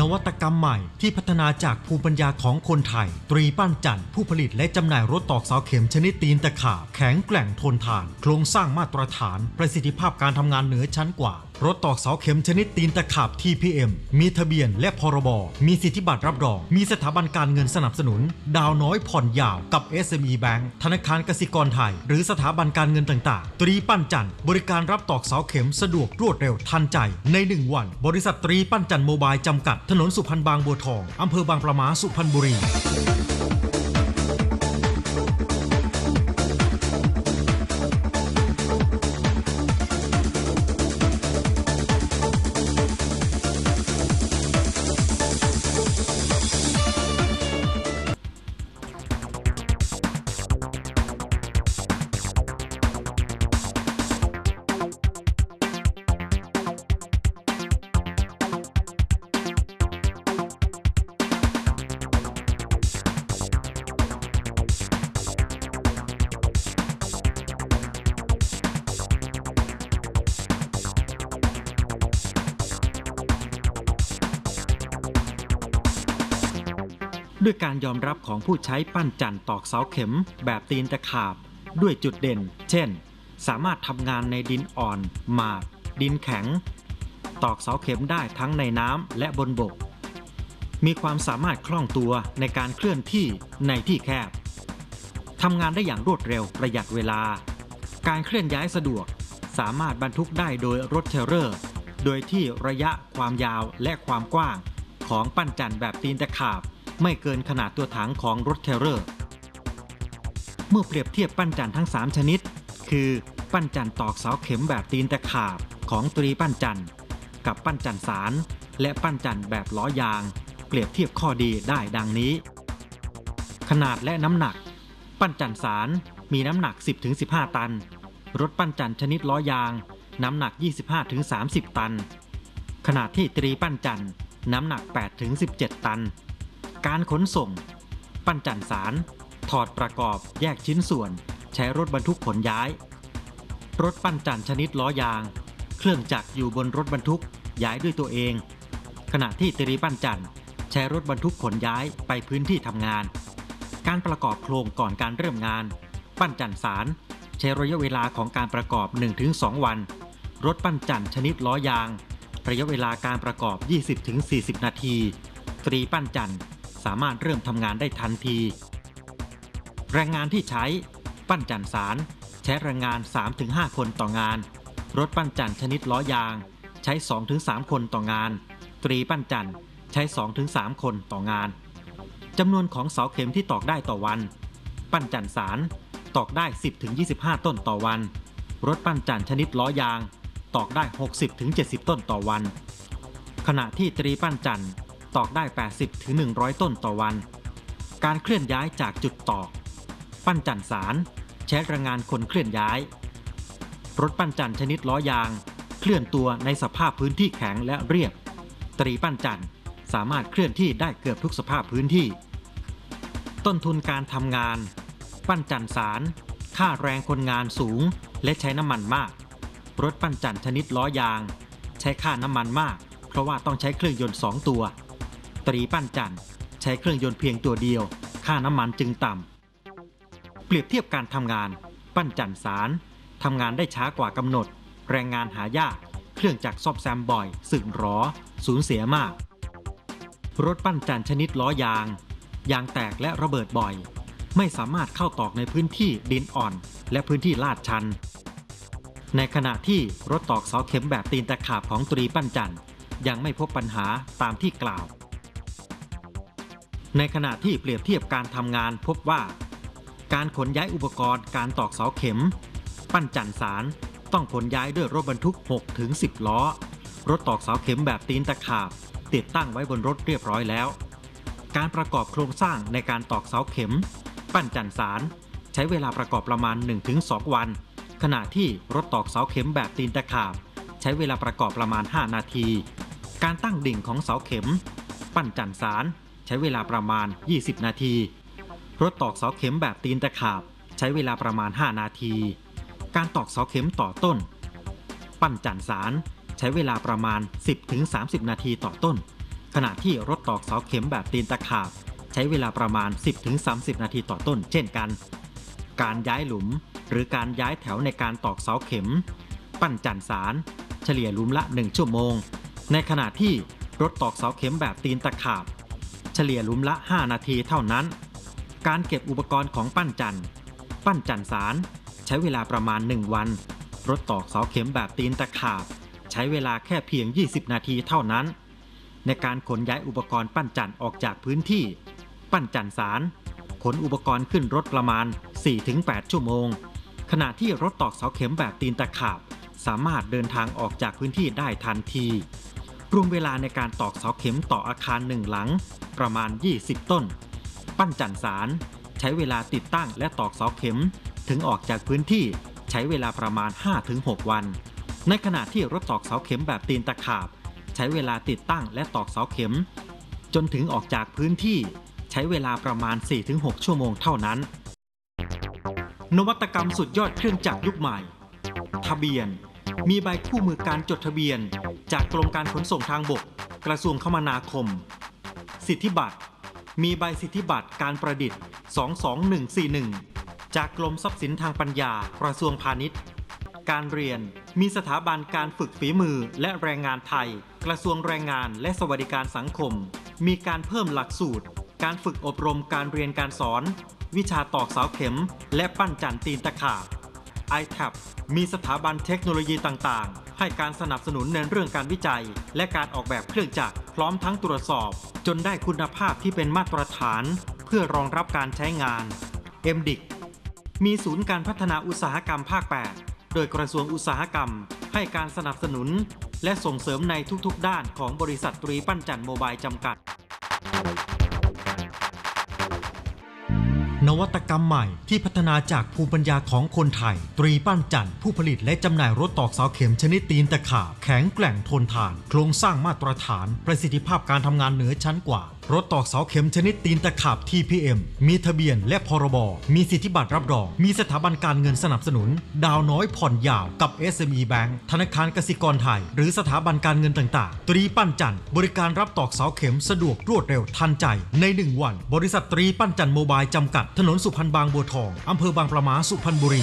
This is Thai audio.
นวัตกรรมใหม่ที่พัฒนาจากภูมิปัญญาของคนไทย ตรีปั้นจันทร์ผู้ผลิตและจำหน่ายรถตอกเสาเข็มชนิดตีนตะขาบแข็งแกร่งทนทาน โครงสร้างมาตรฐาน ประสิทธิภาพการทำงานเหนือชั้นกว่า รถตอกเสาเข็มชนิดตีนตะขาบ TPM มีทะเบียนและพรบ มีสิทธิบัตรรับรอง มีสถาบันการเงินสนับสนุน ดาวน้อยผ่อนยาวกับ SME Bank ธนาคารกสิกรไทย หรือสถาบันการเงินต่างๆ ตรีปั้นจันทร์บริการรับตอกเสาเข็มสะดวกรวดเร็วทันใจ ใน 1 วัน บริษัทตรีปั้นจันทร์โมบายจำกัด ถนนสุพรรณบางบัวทองอำเภอบางประมาสุพรรณบุรี ด้วยการยอมรับของผู้ใช้ปั้นจันทร์ตอกเสาเข็ม แบบตีนตะขาบ ด้วยจุดเด่น เช่น สามารถทำงานในดินอ่อน หมาก ดินแข็ง ตอกเสาเข็มได้ทั้งในน้ำและบนบก มีความสามารถคล่องตัวในการเคลื่อนที่ในที่แคบทำงานได้อย่างรวดเร็วประหยัดเวลา การเคลื่อนย้ายสะดวก สามารถบรรทุกได้โดยรถเทรลเลอร์ โดยที่ระยะความยาวและความกว้าง ของปั้นจันทร์แบบตีนตะขาบ ไม่เกินขนาดตัวถังของรถเทรลเลอร์ เมื่อเปรียบเทียบปั้นจันทร์ทั้ง 3 ชนิด คือปั้นจันทร์ตอกเสาเข็มแบบตีนตะขาบของตรีปั้นจันทร์กับปั้นจันทร์สาร และปั้นจันทร์แบบล้อยาง เปรียบเทียบข้อดีได้ดังนี้ ขนาดและน้ำหนัก ปั้นจันทร์สารมีน้ำหนัก 10-15 ตัน รถปั้นจันทร์ชนิดล้อยาง น้ำหนัก 25-30 ตัน ขนาดที่ตรีปั้นจันทร์น้ำหนัก 8-17 ตัน การขนส่ง ปั้นจันสาร ถอดประกอบแยกชิ้นส่วน ใช้รถบรรทุกขนย้าย รถปั้นจันชนิดล้อยาง เครื่องจักรอยู่บนรถบรรทุกย้ายด้วยตัวเอง ขณะที่ตรีปั้นจันใช้รถบรรทุกขนย้ายไปพื้นที่ทำงาน การประกอบโครงก่อนการเริ่มงาน ปั้นจันสาร ใช้ระยะเวลาของการประกอบ 1-2 วัน รถปั้นจันชนิดล้อยางระยะเวลาการประกอบ 20-40 นาที ตรีปั้นจันทร์ สามารถเริ่มทำงานได้ทันที แรงงานที่ใช้ ปั้นจันทร์สาร ใช้แรงงาน 3-5 คนต่องาน รถปั้นจันทร์ชนิดล้อยาง ใช้ 2-3 คนต่องาน ตรีปั้นจันทร์ใช้ 2-3 คนต่องานจำนวนของเสาเข็มที่ตอกได้ต่อวัน ปั้นจันทร์สารตอกได้ 10-25 ต้นต่อวัน รถปั้นจันทร์ชนิดล้อยาง ตอกได้ 60-70 ต้นต่อวัน ขณะที่ตรีปั้นจันทร์ ตอกได้ 80ถึง100 ต้นต่อวัน การเคลื่อนย้ายจากจุดตอก ปั้นจันสาร ใช้แรงงานคนเคลื่อนย้าย รถปั้นจันชนิดล้อยาง เคลื่อนตัวในสภาพพื้นที่แข็งและเรียบ ตรีปั้นจันสามารถเคลื่อนที่ได้เกือบทุกสภาพพื้นที่ ต้นทุนการทำงาน ปั้นจันสาร ค่าแรงคนงานสูง และใช้น้ำมันมาก รถปั้นจันชนิดล้อยาง ใช้ค่าน้ำมันมาก เพราะว่าต้องใช้เครื่องยนต์สองตัว ตรีปั้นจันทร์ใช้เครื่องยนต์เพียงตัวเดียว ค่าน้ำมันจึงต่ำ เปรียบเทียบการทำงาน ปั้นจันทร์สารทำงานได้ช้ากว่ากำหนด แรงงานหายาก เครื่องจักรซ่อมแซมบ่อยสึกหรอ สูญเสียมาก รถปั้นจันทร์ชนิดล้อยาง ยางแตกและระเบิดบ่อย ไม่สามารถเข้าตอกในพื้นที่ดินอ่อน และพื้นที่ลาดชัน ในขณะที่รถตอกเสาเข็มแบบตีนตะขาบของตรีปั้นจันทร์ยังไม่พบปัญหาตามที่กล่าว ในขณะที่เปรียบเทียบการทำงานพบว่า การขนย้ายอุปกรณ์การตอกเสาเข็ม ปั้นจันสารต้องขนย้ายด้วยรถบรรทุก 6 ถึง 10 ล้อ รถตอกเสาเข็มแบบตีนตะขาบ ติดตั้งไว้บนรถเรียบร้อยแล้ว การประกอบโครงสร้างในการตอกเสาเข็ม ปั้นจันสารใช้เวลาประกอบประมาณ 1-2 วัน ขณะที่รถตอกเสาเข็มแบบตีนตะขาบ ใช้เวลาประกอบประมาณ 5 นาที การตั้งดิ่งของเสาเข็ม ปั้นจันสาร ใช้เวลาประมาณ 20 นาที รถตอกเสาเข็มแบบตีนตะขาบ ใช้เวลาประมาณ 5 นาที การตอกเสาเข็มต่อต้น ปั้นจันสารใช้เวลาประมาณ 10-30 นาทีต่อต้นขขณะที่รถตอกเสาเข็มแบบตีนตะขาบ ใช้เวลาประมาณ 10-30 นาทีต่อต้น เช่นกัน การย้ายหลุมหรือการย้ายแถวในการตอกเสาเข็ม ปั้นจันสาร เฉลี่ยหลุมละ 1 ชั่วโมง ในขณะที่รถตอกเสาเข็มแบบตีนตะขาบ เฉลี่ยลุมละ 5 นาทีเท่านั้น การเก็บอุปกรณ์ของปั้นจันปั้นจันสาร ใช้เวลาประมาณ 1 วัน รถตอกเสาเข็มแบบตีนตะขาบ ใช้เวลาแค่เพียง 20 นาทีเท่านั้น ในการขนย้ายอุปกรณ์ปั้นจันออกจากพื้นที่ ปั้นจันสาร ขนอุปกรณ์ขึ้นรถประมาณ 4-8 ชั่วโมง ขณะที่รถตอกเสาเข็มแบบตีนตะขาบ สามารถเดินทางออกจากพื้นที่ได้ทันที รวมเวลาในการตอกเสาเข็มต่ออาคารหนึ่งหลัง ประมาณ 20 ต้น ปั้นจันสาร ใช้เวลาติดตั้งและตอกเสาเข็ม ถึงออกจากพื้นที่ใช้เวลาประมาณ 5-6 วัน ในขณะที่รถตอกเสาเข็มแบบตีนตะขาบ ใช้เวลาติดตั้งและตอกเสาเข็ม จนถึงออกจากพื้นที่ ใช้เวลาประมาณ 4-6 ชั่วโมงเท่านั้น นวัตกรรมสุดยอดเครื่องจักรยุคใหม่ ทะเบียน มีใบคู่มือการจดทะเบียน จากกรมการขนส่งทางบก กระทรวงคมนาคม สิทธิบัตร มีใบสิทธิบัตรการประดิษฐ์ 22141 จากกรมทรัพย์สินทางปัญญา กระทรวงพาณิชย์ การเรียน มีสถาบันการฝึกฝีมือและแรงงานไทย กระทรวงแรงงานและสวัสดิการสังคม มีการเพิ่มหลักสูตร การฝึกอบรมการเรียนการสอน วิชาตอกเสาเข็ม และปั้นจันตีนตะขาบ iTab มีสถาบันเทคโนโลยีต่างๆ ให้การสนับสนุนในเรื่องการวิจัย และการออกแบบเครื่องจักรพร้อมทั้งตรวจสอบ จนได้คุณภาพที่เป็นมาตรฐาน เพื่อรองรับการใช้งาน MDIC มีศูนย์การพัฒนาอุตสาหกรรมภาค 8 โดยกระทรวงอุตสาหกรรม ให้การสนับสนุน และส่งเสริมในทุกๆ ด้านของบริษัทตรีปั้นจันโมบายจำกัด นวัตกรรมใหม่ที่พัฒนาจากภูมิปัญญาของคนไทย ตรีปั้นจันทร์ผู้ผลิตและจำหน่ายรถตอกเสาเข็มชนิดตีนตะขาบแข็งแกร่งทนทาน โครงสร้างมาตรฐาน ประสิทธิภาพการทำงานเหนือชั้นกว่า รถตอกเสาเข็มชนิดตีนตะขาบ TPM มีทะเบียนและพรบ มีสิทธิบัตรรับรอง มีสถาบันการเงินสนับสนุน ดาวน้อยผ่อนยาวกับ SME Bank ธนาคารกสิกรไทย หรือสถาบันการเงินต่างๆ ตรีปั้นจันทร์บริการรับตอกเสาเข็มสะดวกรวดเร็วทันใจ ใน 1 วัน บริษัทตรีปั้นจันทร์โมบายจำกัด ถนนสุพรรณบางบัวทองอำเภอบางปะมาสุพรรณบุรี